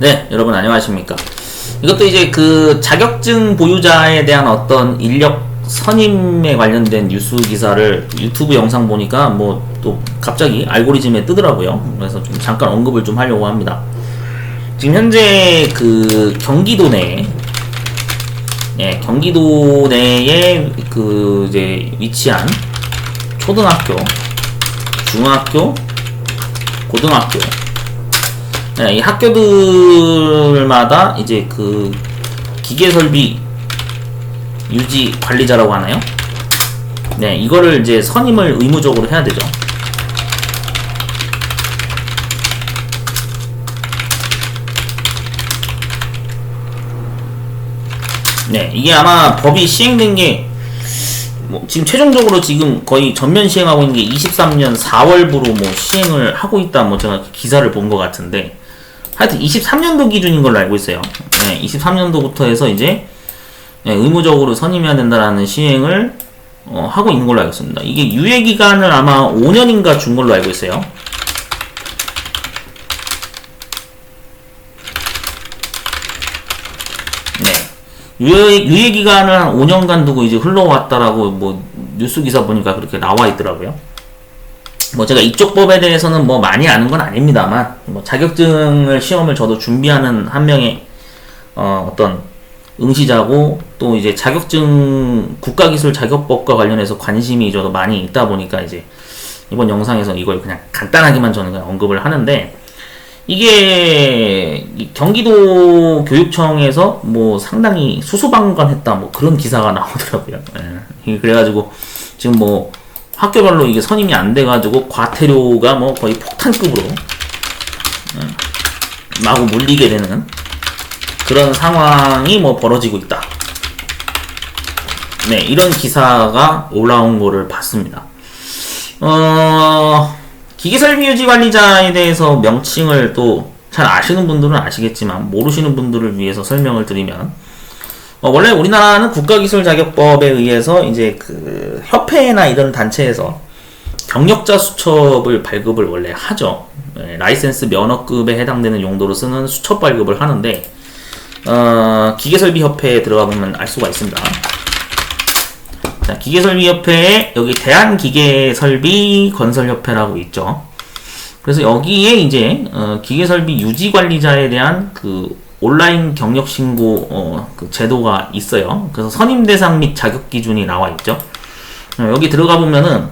네, 여러분 안녕하십니까. 이것도 이제 그 자격증 보유자에 대한 어떤 인력 선임에 관련된 뉴스 기사를 유튜브 영상 보니까 뭐 또 갑자기 알고리즘에 뜨더라고요. 그래서 좀 잠깐 언급을 좀 하려고 합니다. 지금 현재 그 경기도 내에 예, 경기도 내에 그 이제 위치한 초등학교, 중학교, 고등학교 네, 이 학교들마다 이제 그 기계 설비 유지 관리자라고 하나요? 네, 이거를 이제 선임을 의무적으로 해야 되죠. 네, 이게 아마 법이 시행된 게, 뭐, 지금 최종적으로 지금 거의 전면 시행하고 있는 게 23년 4월부로 뭐 시행을 하고 있다, 뭐 제가 기사를 본 것 같은데, 하여튼 23년도 기준인 걸로 알고 있어요. 네, 23년도부터 해서 이제, 네, 의무적으로 선임해야 된다라는 시행을 어, 하고 있는 걸로 알고 있습니다. 이게 유예 기간을 아마 5년인가 준 걸로 알고 있어요. 네. 유예, 유예 기간을 한 5년간 두고 이제 흘러왔다라고 뭐 뉴스 기사 보니까 그렇게 나와 있더라고요. 뭐 제가 이쪽 법에 대해서는 뭐 많이 아는 건 아닙니다만 뭐 자격증을 시험을 저도 준비하는 한 명의 어, 어떤 응시자고 또 이제 자격증 국가기술 자격법과 관련해서 관심이 저도 많이 있다 보니까 이제 이번 영상에서 이걸 그냥 간단하게만 저는 그냥 언급을 하는데 이게 경기도 교육청에서 뭐 상당히 수수방관했다 뭐 그런 기사가 나오더라고요. 예. 그래가지고 지금 뭐 학교별로 이게 선임이 안 돼가지고 과태료가 뭐 거의 폭탄급으로 예. 마구 물리게 되는 그런 상황이 뭐 벌어지고 있다. 네, 이런 기사가 올라온 거를 봤습니다. 어, 기계설비 유지 관리자에 대해서 명칭을 또 잘 아시는 분들은 아시겠지만 모르시는 분들을 위해서 설명을 드리면 어, 원래 우리나라는 국가기술자격법에 의해서 이제 그 협회나 이런 단체에서 경력자 수첩을 발급을 원래 하죠. 네, 라이센스 면허급에 해당되는 용도로 쓰는 수첩 발급을 하는데 어, 기계설비협회에 들어가 보면 알 수가 있습니다. 자, 기계설비협회에 여기 대한기계설비 건설협회라고 있죠. 그래서 여기에 이제 어, 기계설비 유지관리자에 대한 그 온라인 경력 신고 어, 그 제도가 있어요. 그래서 선임 대상 및 자격 기준이 나와 있죠. 어, 여기 들어가 보면은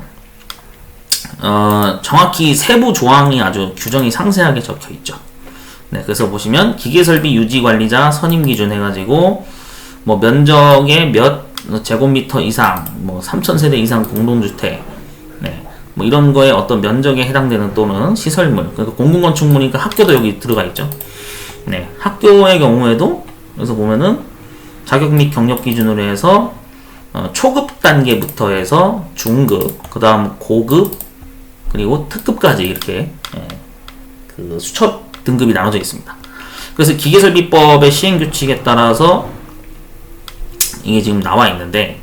어, 정확히 세부 조항이 아주 규정이 상세하게 적혀 있죠. 네, 그래서 보시면 기계 설비 유지 관리자 선임 기준 해가지고 뭐 면적의 몇 제곱미터 이상, 뭐 3,000세대 이상 공동주택, 네, 뭐 이런 거에 어떤 면적에 해당되는 또는 시설물, 그러니까 공공건축물이니까 학교도 여기 들어가 있죠. 네, 학교의 경우에도 그래서 보면은 자격 및 경력 기준으로 해서 어, 초급 단계부터 해서 중급, 그 다음 고급, 그리고 특급까지 이렇게 예, 그 수첩 등급이 나눠져 있습니다. 그래서 기계설비법의 시행 규칙에 따라서 이게 지금 나와 있는데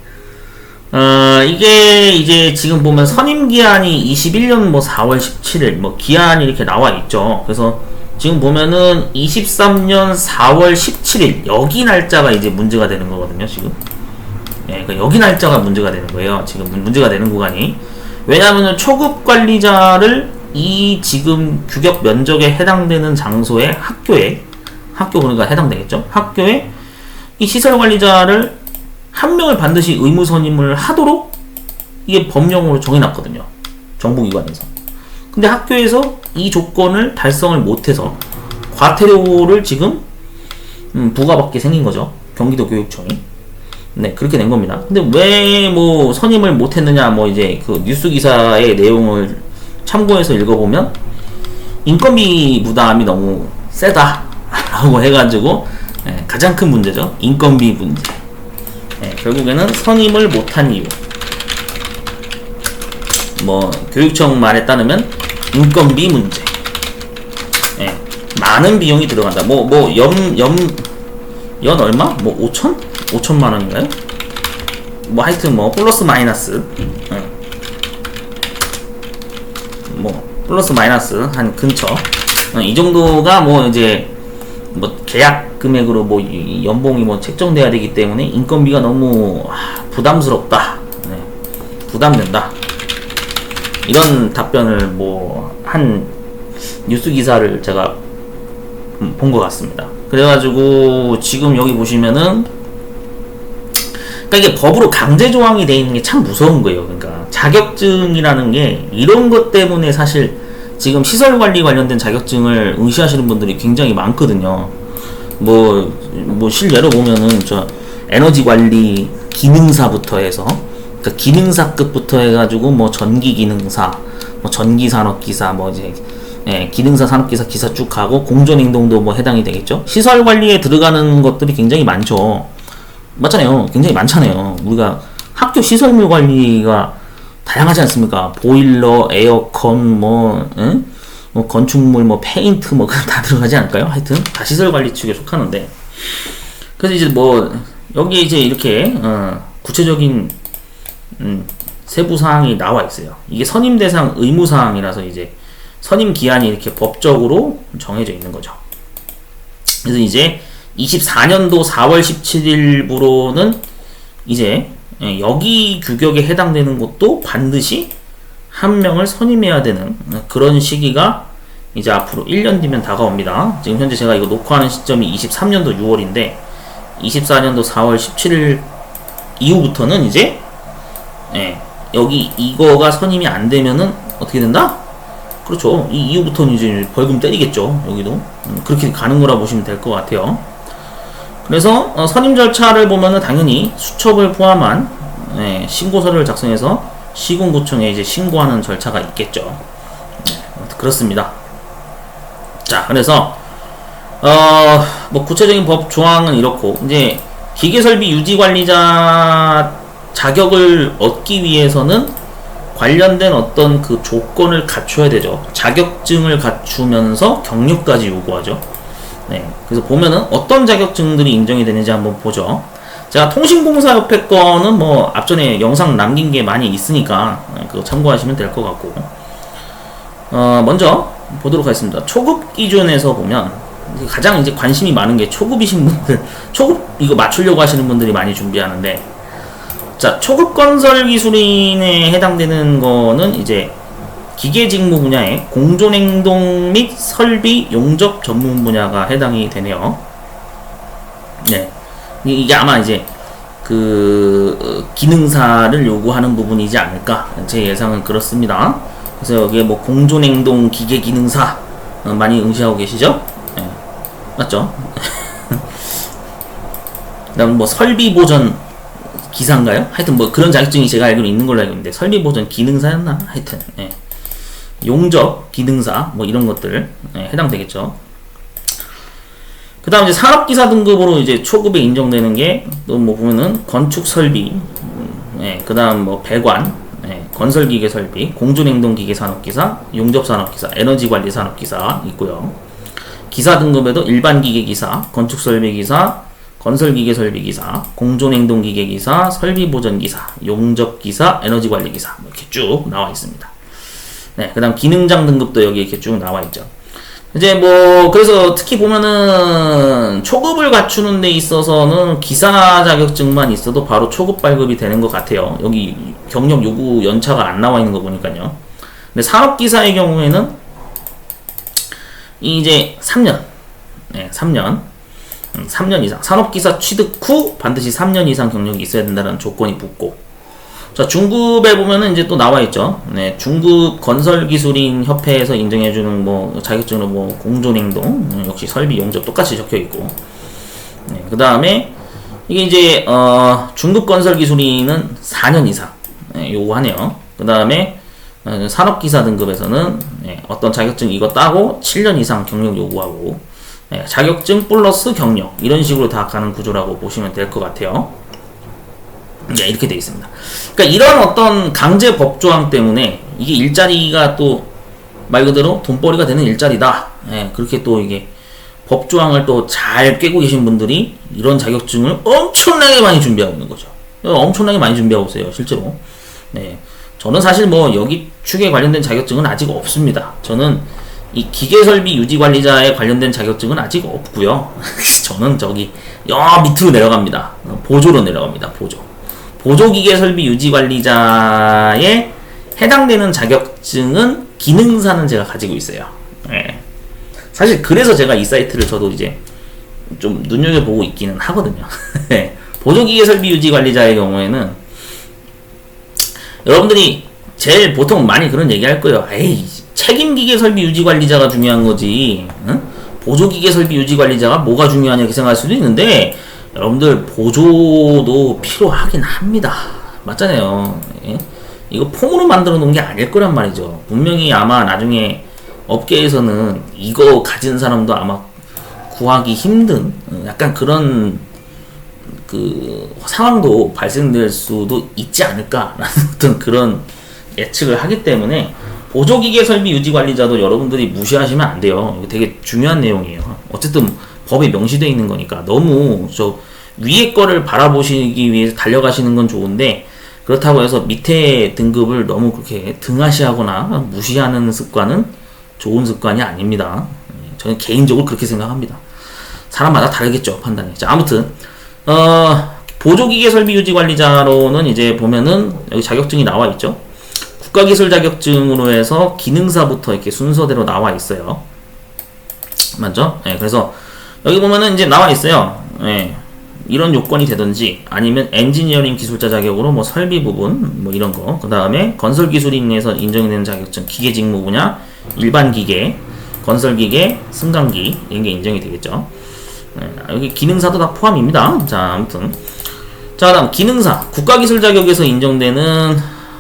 어, 이게 이제 지금 보면 선임 기한이 21년 뭐 4월 17일 뭐 기한이 이렇게 나와 있죠. 그래서 지금 보면은 23년 4월 17일 여기 날짜가 이제 문제가 되는 거거든요. 지금. 예, 그러니까 여기 날짜가 문제가 되는 거예요. 지금 문제가 되는 구간이. 왜냐하면 초급 관리자를 이 지금 규격 면적에 해당되는 장소의 학교에 학교 그러니까 해당되겠죠. 학교에 이 시설 관리자를 한 명을 반드시 의무 선임을 하도록 이게 법령으로 정해놨거든요. 정부기관에서. 근데 학교에서 이 조건을 달성을 못해서 과태료를 지금 음, 부과받게 생긴 거죠. 경기도 교육청이. 네, 그렇게 된 겁니다. 근데 왜 뭐 선임을 못 했느냐, 뭐 이제 그 뉴스 기사의 내용을 참고해서 읽어보면 인건비 부담이 너무 세다라고 해가지고 네, 가장 큰 문제죠. 인건비 문제. 네, 결국에는 선임을 못한 이유. 뭐 교육청 말에 따르면 인건비 문제. 예, 많은 비용이 들어간다. 뭐, 뭐, 연, 연, 연 얼마? 뭐, 5천? 5천만 원인가요? 뭐, 하여튼 뭐, 플러스 마이너스. 예. 뭐, 플러스 마이너스 한 근처. 어, 이 정도가 뭐, 이제, 뭐 계약 금액으로 뭐 연봉이 뭐 책정돼야 되기 때문에 인건비가 너무 아, 부담스럽다. 네, 부담된다. 이런 답변을 뭐 한 뉴스 기사를 제가 본 것 같습니다. 그래가지고 지금 여기 보시면은 그러니까 이게 법으로 강제 조항이 돼 있는 게 참 무서운 거예요. 그러니까 자격증이라는 게 이런 것 때문에 사실 지금 시설 관리 관련된 자격증을 응시하시는 분들이 굉장히 많거든요. 뭐, 뭐, 실례로 보면은, 저, 에너지 관리 기능사부터 해서, 그러니까 기능사급부터 해가지고, 뭐, 전기 기능사, 뭐, 전기 산업 기사, 뭐, 이제, 예, 기능사, 산업기사, 기사 쭉 가고, 공전행동도 뭐 해당이 되겠죠. 시설 관리에 들어가는 것들이 굉장히 많죠. 맞잖아요. 굉장히 많잖아요. 우리가 학교 시설물 관리가 다양하지 않습니까? 보일러, 에어컨, 뭐, 응? 뭐 건축물, 뭐 페인트, 뭐 다 들어가지 않을까요? 하여튼 다 시설 관리 축에 속하는데. 그래서 이제 뭐 여기 이제 이렇게 어, 구체적인 음, 세부 사항이 나와 있어요. 이게 선임 대상 의무 사항이라서 이제 선임 기한이 이렇게 법적으로 정해져 있는 거죠. 그래서 이제 24년도 4월 17일부로는 이제 예, 여기 규격에 해당되는 곳도 반드시 한 명을 선임해야 되는 그런 시기가 이제 앞으로 1년 뒤면 다가옵니다. 지금 현재 제가 이거 녹화하는 시점이 23년도 6월인데 24년도 4월 17일 이후부터는 이제 예, 여기 이거가 선임이 안 되면은 어떻게 된다? 그렇죠. 이 이후부터는 이제 벌금 때리겠죠. 여기도 음, 그렇게 가는 거라 보시면 될 것 같아요. 그래서 어, 선임 절차를 보면은 당연히 수첩을 포함한 예, 신고서를 작성해서 시군구청에 이제 신고하는 절차가 있겠죠. 네, 아무튼 그렇습니다. 자, 그래서 어, 뭐 구체적인 법 조항은 이렇고 이제 기계설비 유지 관리자 자격을 얻기 위해서는 관련된 어떤 그 조건을 갖춰야 되죠. 자격증을 갖추면서 경력까지 요구하죠. 네. 그래서 보면은 어떤 자격증들이 인정이 되는지 한번 보죠. 제가 통신공사협회 거는 뭐 앞전에 영상 남긴 게 많이 있으니까 네, 그거 참고하시면 될 것 같고. 어, 먼저 보도록 하겠습니다. 초급 기준에서 보면 가장 이제 관심이 많은 게 초급이신 분들, 초급 이거 맞추려고 하시는 분들이 많이 준비하는데 자, 초급 건설 기술인에 해당되는 거는 이제 기계 직무 분야의 공존 행동 및 설비 용접 전문 분야가 해당이 되네요. 네. 이- 이게 아마 이제 그 어, 기능사를 요구하는 부분이지 않을까 제 예상은 그렇습니다. 그래서 여기에 뭐 공존행동 기계 기능사 어, 많이 응시하고 계시죠? 네. 맞죠? 그다음 뭐 설비 보전 기사인가요? 하여튼 뭐 그런 자격증이 제가 알기로 있는 걸로 알고 있는데 설비 보전 기능사였나? 하여튼 예. 용접 기능사 뭐 이런 것들 예, 해당되겠죠. 그 다음 이제 산업기사 등급으로 이제 초급에 인정되는 게 또 뭐 보면은 건축 설비, 음, 예, 그 다음 뭐 배관, 예, 건설기계 설비, 공준행동기계 산업기사, 용접 산업기사, 에너지 관리 산업기사 있고요. 기사 등급에도 일반 기계 기사, 건축 설비 기사, 건설 기계 설비 기사, 공존 행동 기계 기사, 설비 보전 기사, 용접 기사, 에너지 관리 기사 뭐 이렇게 쭉 나와 있습니다. 네, 그 다음 기능장 등급도 여기 이렇게 쭉 나와 있죠. 이제 뭐 그래서 특히 보면은 초급을 갖추는 데 있어서는 기사 자격증만 있어도 바로 초급 발급이 되는 것 같아요. 여기 경력 요구 연차가 안 나와 있는 거 보니까요. 근데 산업기사의 경우에는 이제 3년, 네, 3년, 음, 3년 이상. 산업기사 취득 후 반드시 3년 이상 경력이 있어야 된다는 조건이 붙고. 자 중급에 보면은 이제 또 나와 있죠. 네, 중급 건설기술인 협회에서 인정해주는 뭐 자격증으로 뭐 공존행동 음, 역시 설비 용접 똑같이 적혀 있고. 네, 그 다음에 이게 이제 어, 중급 건설기술인은 4년 이상. 네, 요구하네요. 그 다음에 어, 산업기사 등급에서는 네, 어떤 자격증 이거 따고 7년 이상 경력 요구하고 네, 자격증 플러스 경력 이런 식으로 다 가는 구조라고 보시면 될 것 같아요. 네, 이렇게 돼 있습니다. 그러니까 이런 어떤 강제 법 조항 때문에 이게 일자리가 또 말 그대로 돈벌이가 되는 일자리다. 예, 그렇게 또 이게 법 조항을 또잘 꿰고 계신 분들이 이런 자격증을 엄청나게 많이 준비하고 있는 거죠. 엄청나게 많이 준비하고 있어요, 실제로. 네. 저는 사실 뭐 여기 축에 관련된 자격증은 아직 없습니다. 저는 이 기계설비 유지관리자에 관련된 자격증은 아직 없고요. 저는 저기 여 밑으로 내려갑니다. 보조로 내려갑니다. 보조. 보조기계설비 유지관리자에 해당되는 자격증은 기능사는 제가 가지고 있어요. 예. 사실 그래서 제가 이 사이트를 저도 이제 좀 눈여겨보고 있기는 하거든요. 예. 보조기계설비 유지관리자의 경우에는 여러분들이 제일 보통 많이 그런 얘기 할 거예요. 에이, 책임기계 설비 유지 관리자가 중요한 거지. 응? 보조기계 설비 유지 관리자가 뭐가 중요하냐 이렇게 생각할 수도 있는데 여러분들 보조도 필요하긴 합니다. 맞잖아요. 예? 이거 폼으로 만들어 놓은 게 아닐 거란 말이죠. 분명히 아마 나중에 업계에서는 이거 가진 사람도 아마 구하기 힘든 어, 약간 그런 그 상황도 발생될 수도 있지 않을까라는 어떤 그런 예측을 하기 때문에 보조기계 설비 유지 관리자도 여러분들이 무시하시면 안 돼요. 이거 되게 중요한 내용이에요. 어쨌든 법에 명시되어 있는 거니까 너무 저 위에 거를 바라보시기 위해서 달려가시는 건 좋은데 그렇다고 해서 밑에 등급을 너무 그렇게 등하시하거나 무시하는 습관은 좋은 습관이 아닙니다. 저는 개인적으로 그렇게 생각합니다. 사람마다 다르겠죠 판단이. 자 아무튼 어, 보조기계 설비 유지 관리자로는 이제 보면은 여기 자격증이 나와 있죠. 국가기술 자격증으로 해서 기능사부터 이렇게 순서대로 나와 있어요. 맞죠? 네, 그래서 여기 보면은 이제 나와 있어요. 네, 이런 요건이 되든지 아니면 엔지니어링 기술자 자격으로 뭐 설비 부분 뭐 이런 거. 그 다음에 건설 기술인에서 인정이 되는 자격증 기계 직무 분야 일반 기계 건설 기계 승강기 이런 게 인정이 되겠죠. 네, 여기 기능사도 다 포함입니다. 자 아무튼 자 다음 기능사 국가기술 자격에서 인정되는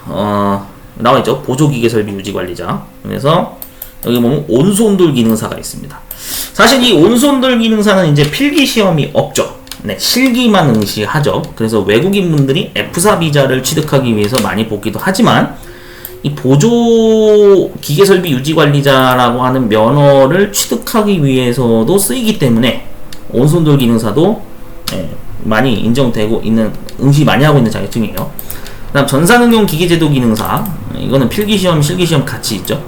어 나와 있죠. 보조기계 설비 유지 관리자. 그래서 여기 보면 온손돌 기능사가 있습니다. 사실 이 온손돌 기능사는 이제 필기 시험이 없죠. 네, 실기만 응시하죠. 그래서 외국인 분들이 F4 비자를 취득하기 위해서 많이 보기도 하지만 이 보조 기계 설비 유지 관리자라고 하는 면허를 취득하기 위해서도 쓰이기 때문에 온손돌 기능사도 네, 많이 인정되고 있는 응시 많이 하고 있는 자격증이에요. 그다음 전산응용 기계제도 기능사 이거는 필기시험, 실기시험 같이 있죠.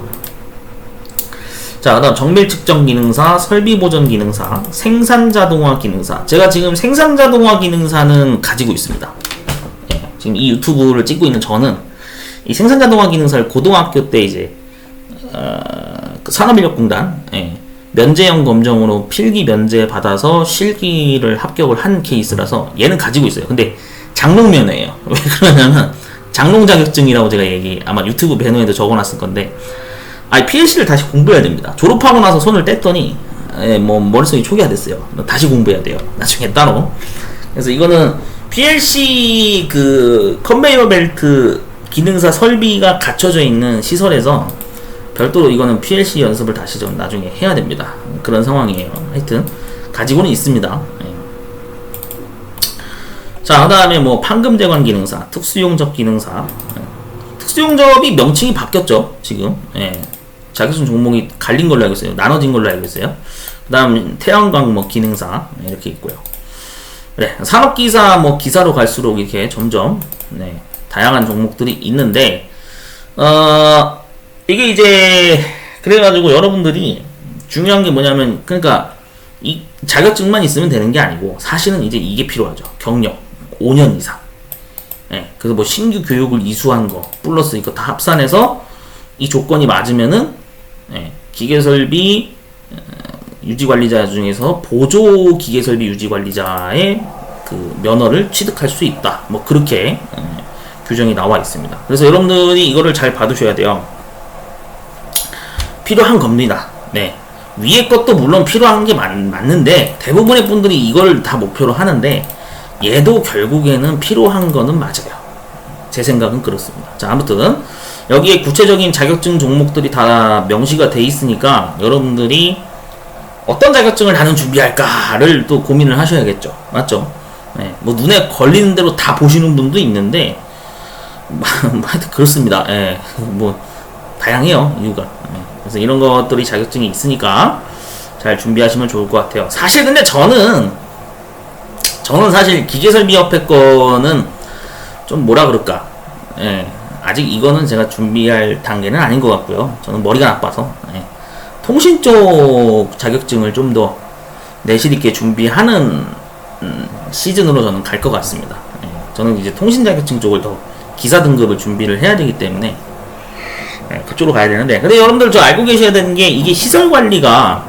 자, 그다음 정밀 측정 기능사, 설비 보전 기능사, 생산 자동화 기능사. 제가 지금 생산 자동화 기능사는 가지고 있습니다. 예, 지금 이 유튜브를 찍고 있는 저는 이 생산 자동화 기능사를 고등학교 때 이제 어, 그 산업인력공단 예, 면제형 검정으로 필기 면제 받아서 실기를 합격을 한 케이스라서 얘는 가지고 있어요. 근데 장롱면허예요. 왜 그러냐면 장롱 자격증이라고 제가 얘기 아마 유튜브 배너에도 적어놨을 건데 아 PLC를 다시 공부해야 됩니다. 졸업하고 나서 손을 뗐더니 예, 뭐 머릿속이 초기화됐어요. 다시 공부해야 돼요. 나중에 따로. 그래서 이거는 PLC 그 컨베이어 벨트 기능사 설비가 갖춰져 있는 시설에서 별도로 이거는 PLC 연습을 다시 좀 나중에 해야 됩니다. 그런 상황이에요. 하여튼 가지고는 있습니다. 자, 그 다음에 뭐 판금대관 기능사, 특수용접 기능사. 예. 특수용접이 명칭이 바뀌었죠, 지금. 예. 자격증 종목이 갈린 걸로 알고 있어요. 나눠진 걸로 알고 있어요. 그 다음 태양광 뭐 기능사 네, 이렇게 있고요. 그래 산업기사 뭐 기사로 갈수록 이렇게 점점 네, 다양한 종목들이 있는데 어 이게 이제 그래가지고 여러분들이 중요한 게 뭐냐면 그러니까 이 자격증만 있으면 되는 게 아니고 사실은 이제 이게 필요하죠 경력 5년 이상. 예, 그래서 뭐 신규 교육을 이수한 거 플러스 이거 다 합산해서 이 조건이 맞으면은 예, 기계설비 어, 유지관리자 중에서 보조 기계설비 유지관리자의 그 면허를 취득할 수 있다. 뭐 그렇게 예, 규정이 나와 있습니다. 그래서 여러분들이 이거를 잘 봐두셔야 돼요. 필요한 겁니다. 네. 위에 것도 물론 필요한 게 맞, 맞는데 대부분의 분들이 이걸 다 목표로 하는데 얘도 결국에는 필요한 거는 맞아요. 제 생각은 그렇습니다. 자, 아무튼 여기에 구체적인 자격증 종목들이 다 명시가 돼 있으니까 여러분들이 어떤 자격증을 하는 준비할까를 또 고민을 하셔야겠죠. 맞죠? 네, 뭐 눈에 걸리는 대로 다 보시는 분도 있는데 하여튼 그렇습니다. 예, 뭐 다양해요 이유가. 예, 그래서 이런 것들이 자격증이 있으니까 잘 준비하시면 좋을 것 같아요. 사실 근데 저는 저는 사실 기계설비협회 거는 좀 뭐라 그럴까. 예, 아직 이거는 제가 준비할 단계는 아닌 것 같고요. 저는 머리가 나빠서. 예, 통신 쪽 자격증을 좀 더 내실 있게 준비하는 음, 시즌으로 저는 갈 것 같습니다. 예, 저는 이제 통신 자격증 쪽을 더 기사 등급을 준비를 해야 되기 때문에 예, 그쪽으로 가야 되는데 근데 여러분들 저 알고 계셔야 되는 게 이게 시설 관리가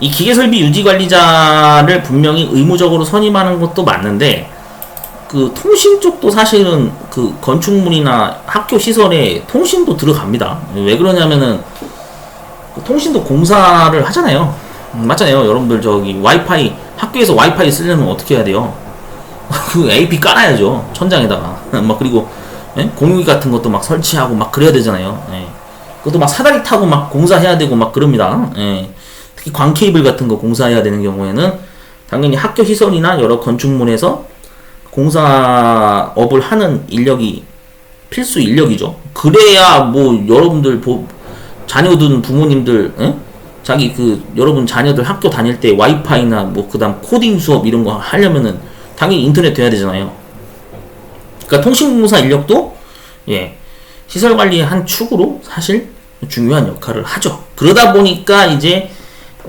이 기계 설비 유지 관리자를 분명히 의무적으로 선임하는 것도 맞는데 그 통신 쪽도 사실은 그 건축물이나 학교 시설에 통신도 들어갑니다. 왜 그러냐면은 그 통신도 공사를 하잖아요. 음, 맞잖아요. 여러분들 저기 와이파이 학교에서 와이파이 쓰려면 어떻게 해야 돼요? 그 AP 깔아야죠. 천장에다가. 막 그리고 예? 공유기 같은 것도 막 설치하고 막 그래야 되잖아요. 예. 그것도 막 사다리 타고 막 공사해야 되고 막 그럽니다. 예. 특히 광 케이블 같은 거 공사해야 되는 경우에는 당연히 학교 시설이나 여러 건축물에서 공사업을 하는 인력이 필수 인력이죠. 그래야 뭐 여러분들 보, 자녀든 부모님들 예? 자기 그 여러분 자녀들 학교 다닐 때 와이파이나 뭐 그다음 코딩 수업 이런 거 하려면은 당연히 인터넷 돼야 되잖아요. 그러니까 통신공사 인력도 예 시설 관리의 한 축으로 사실 중요한 역할을 하죠. 그러다 보니까 이제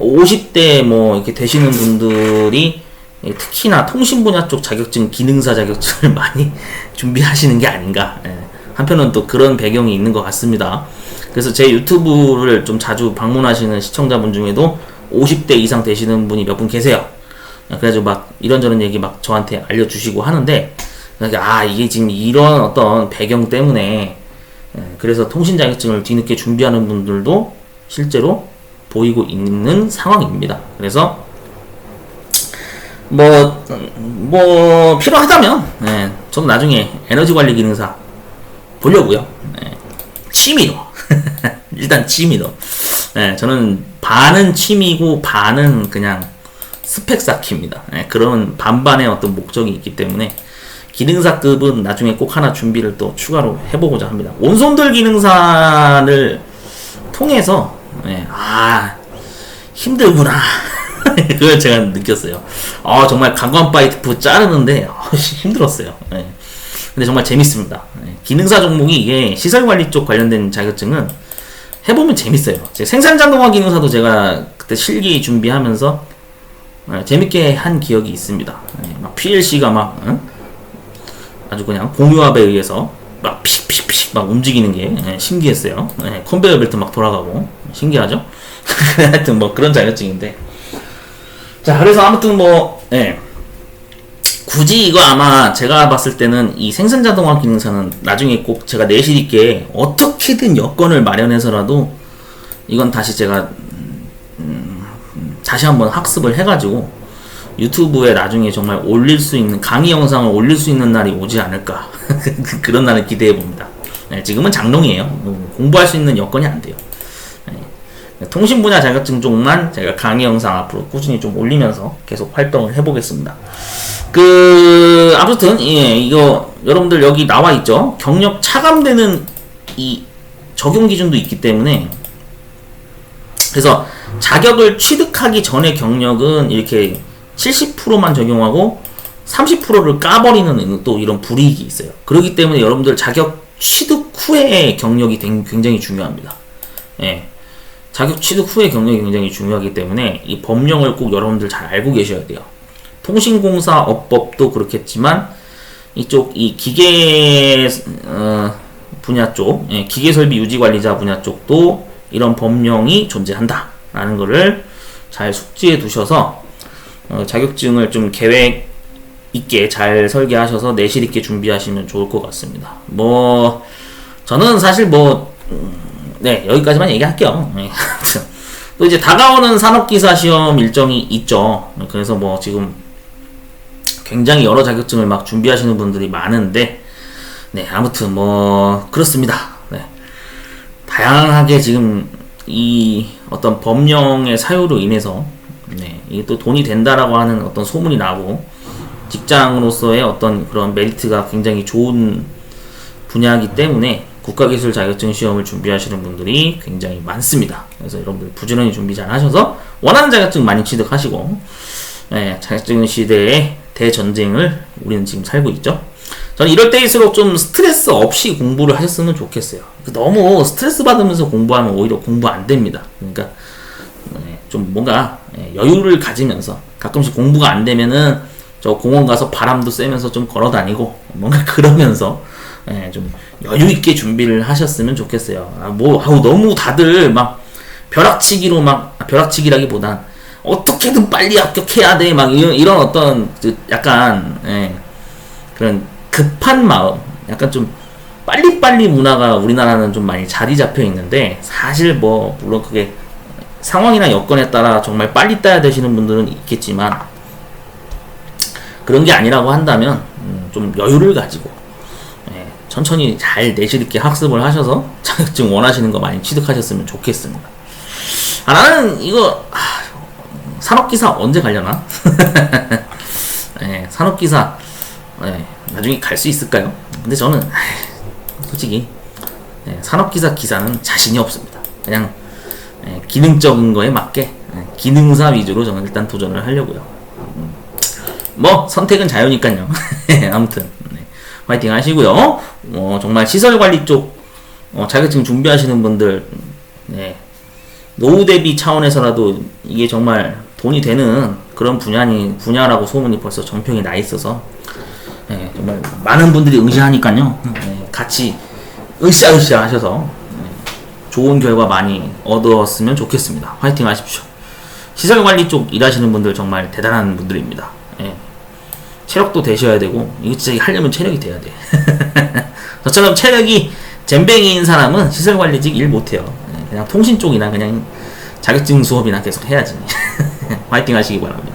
50대 뭐 이렇게 되시는 분들이 예, 특히나 통신 분야 쪽 자격증 기능사 자격증을 많이 준비하시는 게 아닌가. 예. 한편은 또 그런 배경이 있는 것 같습니다. 그래서 제 유튜브를 좀 자주 방문하시는 시청자분 중에도 50대 이상 되시는 분이 몇 분 계세요. 그래가지고 막 이런저런 얘기 막 저한테 알려주시고 하는데, 그러니까 아, 이게 지금 이런 어떤 배경 때문에, 예, 그래서 통신 자격증을 뒤늦게 준비하는 분들도 실제로 보이고 있는 상황입니다. 그래서, 뭐, 뭐, 필요하다면, 예, 저도 나중에 에너지 관리 기능사 보려고요. 예, 취미로. 일단 취미로. 예, 저는 반은 취미고 반은 그냥 스펙 쌓기입니다. 예, 그런 반반의 어떤 목적이 있기 때문에 기능사급은 나중에 꼭 하나 준비를 또 추가로 해보고자 합니다. 온손들 기능사를 통해서 예, 아 힘들구나 그걸 제가 느꼈어요. 아 정말 강관 파이프 자르는데 아, 힘들었어요. 예. 근데 정말 재밌습니다. 예, 기능사 종목이 이게 시설 관리 쪽 관련된 자격증은 해보면 재밌어요. 제 생산 자동화 기능사도 제가 그때 실기 준비하면서 예, 재밌게 한 기억이 있습니다. 예, 막 PLC가 막 응? 아주 그냥 공유압에 의해서 막 피식피식피식 막 움직이는 게 예, 신기했어요. 예, 컨베이어 벨트 막 돌아가고 신기하죠? 하여튼 뭐 그런 자격증인데 자 그래서 아무튼 뭐 예. 굳이 이거 아마 제가 봤을 때는 이 생산 자동화 기능사는 나중에 꼭 제가 내실 있게 어떻게든 여건을 마련해서라도 이건 다시 제가 음, 다시 한번 학습을 해가지고 유튜브에 나중에 정말 올릴 수 있는 강의 영상을 올릴 수 있는 날이 오지 않을까 그런 날을 기대해 봅니다. 네, 지금은 장롱이에요. 뭐 공부할 수 있는 여건이 안 돼요. 네, 통신 분야 자격증 쪽만 제가 강의 영상 앞으로 꾸준히 좀 올리면서 계속 활동을 해보겠습니다. 그 아무튼 예 이거 여러분들 여기 나와 있죠 경력 차감되는 이 적용 기준도 있기 때문에 그래서 자격을 취득하기 전에 경력은 이렇게 70%만 적용하고 30%를 까버리는 또 이런 불이익이 있어요. 그렇기 때문에 여러분들 자격 취득 후에 경력이 굉장히 중요합니다. 예. 자격 취득 후에 경력이 굉장히 중요하기 때문에 이 법령을 꼭 여러분들 잘 알고 계셔야 돼요. 통신공사 업법도 그렇겠지만 이쪽 이 기계 어, 분야 쪽 예, 기계설비 유지관리자 분야 쪽도 이런 법령이 존재한다라는 것을 잘 숙지해 두셔서 어, 자격증을 좀 계획 있게 잘 설계하셔서 내실 있게 준비하시면 좋을 것 같습니다. 뭐 저는 사실 뭐 음, 네, 여기까지만 얘기할게요. 네. 또 이제 다가오는 산업기사 시험 일정이 있죠. 그래서 뭐 지금 굉장히 여러 자격증을 막 준비하시는 분들이 많은데, 네, 아무튼 뭐, 그렇습니다. 네. 다양하게 지금 이 어떤 법령의 사유로 인해서, 네, 이게 또 돈이 된다라고 하는 어떤 소문이 나고, 직장으로서의 어떤 그런 메리트가 굉장히 좋은 분야이기 때문에 국가기술 자격증 시험을 준비하시는 분들이 굉장히 많습니다. 그래서 여러분들 부지런히 준비 잘 하셔서 원하는 자격증 많이 취득하시고, 네, 자격증 시대의 대전쟁을 우리는 지금 살고 있죠. 저는 이럴 때일수록 좀 스트레스 없이 공부를 하셨으면 좋겠어요. 너무 스트레스 받으면서 공부하면 오히려 공부 안 됩니다. 그러니까 네, 좀 뭔가 예, 여유를 가지면서 가끔씩 공부가 안 되면은 저 공원 가서 바람도 쐬면서 좀 걸어 다니고 뭔가 그러면서 예, 좀 여유 있게 준비를 하셨으면 좋겠어요. 아, 뭐 아우 너무 다들 막 벼락치기로 막 아, 벼락치기라기보단 어떻게든 빨리 합격해야 돼 막 이런, 어떤 그 약간 예, 그런 급한 마음, 약간 좀 빨리빨리 문화가 우리나라는 좀 많이 자리 잡혀 있는데 사실 뭐 물론 그게 상황이나 여건에 따라 정말 빨리 따야 되시는 분들은 있겠지만 그런 게 아니라고 한다면 음, 좀 여유를 가지고 예, 천천히 잘 내실 있게 학습을 하셔서 자격증 원하시는 거 많이 취득하셨으면 좋겠습니다. 아, 나는 이거 아, 산업기사 언제 가려나? 예, 산업기사 예, 나중에 갈 수 있을까요? 근데 저는 아이, 솔직히 예, 산업기사 기사는 자신이 없습니다. 그냥 예, 기능적인 거에 맞게 예, 기능사 위주로 저는 일단 도전을 하려고요. 음, 뭐 선택은 자유니까요. 아무튼 네, 화이팅 하시고요. 어, 정말 시설 관리 쪽 어, 자격증 준비하시는 분들 네, 노후 대비 차원에서라도 이게 정말 돈이 되는 그런 분야니 분야라고 소문이 벌써 전평이 나 있어서 네, 정말 많은 분들이 응시하니까요. 네, 같이 으쌰으쌰 하셔서 네, 좋은 결과 많이 얻었으면 좋겠습니다. 화이팅 하십시오. 시설 관리 쪽 일하시는 분들 정말 대단한 분들입니다. 예. 체력도 되셔야 되고 이거 진짜 하려면 체력이 돼야 돼. 저처럼 체력이 잼뱅이인 사람은 시설 관리직 일 못해요. 예, 그냥 통신 쪽이나 그냥 자격증 수업이나 계속 해야지. 화이팅 하시기 바랍니다.